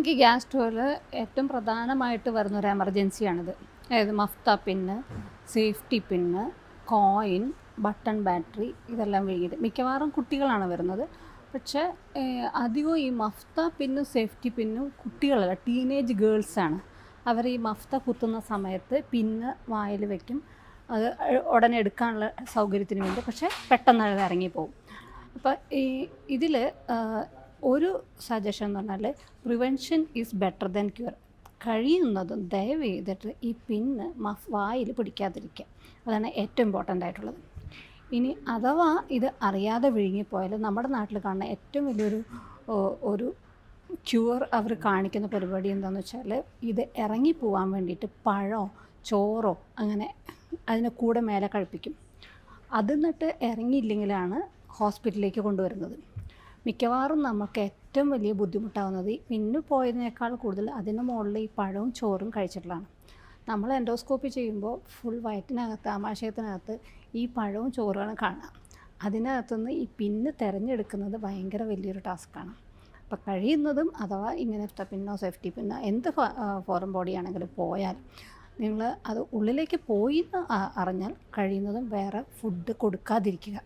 നമുക്ക് ഗ്യാസ് സ്റ്റോവിൽ ഏറ്റവും പ്രധാനമായിട്ട് വരുന്ന ഒരു എമർജൻസിയാണിത്. അതായത് മഫ്ത pin safety pin coin button battery ഇതെല്ലാം വീഴുന്നത് മിക്കവാറും കുട്ടികളാണ് വരുന്നത്. പക്ഷേ അധികവും ഈ മഫ്ത പിന്നും സേഫ്റ്റി പിന്നും കുട്ടികളല്ല ടീനേജ് ഗേൾസാണ്. അവർ ഈ മഫ്ത കുത്തുന്ന സമയത്ത് പിന്ന് വായിൽ വയ്ക്കും അത് ഉടനെ എടുക്കാനുള്ള സൗകര്യത്തിന് വേണ്ടി. പക്ഷേ പെട്ടെന്ന് അത് ഇറങ്ങിപ്പോവും. അപ്പോൾ ഈ ഇതിൽ ഒരു സജഷൻ എന്ന് പറഞ്ഞാൽ prevention is better than cure കഴിയുന്നതും ദയവ് ചെയ്തിട്ട് ഈ പിന്ന് വായിൽ പിടിക്കാതിരിക്കുക. അതാണ് ഏറ്റവും ഇമ്പോർട്ടന്റ് ആയിട്ടുള്ളത്. ഇനി അഥവാ ഇത് അറിയാതെ വിഴുങ്ങിപ്പോയാൽ നമ്മുടെ നാട്ടിൽ കാണുന്ന ഏറ്റവും വലിയൊരു ഒരു ക്യൂർ അവർ കാണിക്കുന്ന പരിപാടി എന്താണെന്ന് വെച്ചാൽ ഇത് ഇറങ്ങി പോകാൻ വേണ്ടിയിട്ട് പഴമോ ചോറോ അങ്ങനെ അതിനെ കൂടെ മേലെ കഴിപ്പിക്കും. അത് എന്നിട്ട് ഇറങ്ങിയില്ലെങ്കിലാണ് ഹോസ്പിറ്റലിലേക്ക് കൊണ്ടുവരുന്നത്. മിക്കവാറും നമുക്ക് ഏറ്റവും വലിയ ബുദ്ധിമുട്ടാവുന്നത് മിന്നു പോയതിനേക്കാൾ കൂടുതൽ അതിന്റെ മുകളിൽ ഈ പഴവും ചോറും കഴിച്ചിട്ടുള്ളതാണ്. നമ്മൾ എൻഡോസ്കോപ്പി ചെയ്യുമ്പോൾ ഫുൾ വയറ്റിനകത്ത് ആമാശയത്തിനകത്ത് ഈ പഴവും ചോറുമാണ് കാണുക. അതിനകത്തുനിന്ന് ഈ പിന്ന് തിരഞ്ഞെടുക്കുന്നത് ഭയങ്കര വലിയൊരു ടാസ്ക്കാണ്. അപ്പോൾ കഴിയുന്നതും അഥവാ ഇങ്ങനെ പിന്നോ സേഫ്റ്റി പിന്നോ എന്ത് ഫോറൻ ബോഡി ആണെങ്കിലും പോയാൽ നിങ്ങൾ അത് ഉള്ളിലേക്ക് പോയി എന്ന് അറിഞ്ഞാൽ കഴിയുന്നതും വേറെ ഫുഡ് കൊടുക്കാതിരിക്കുക.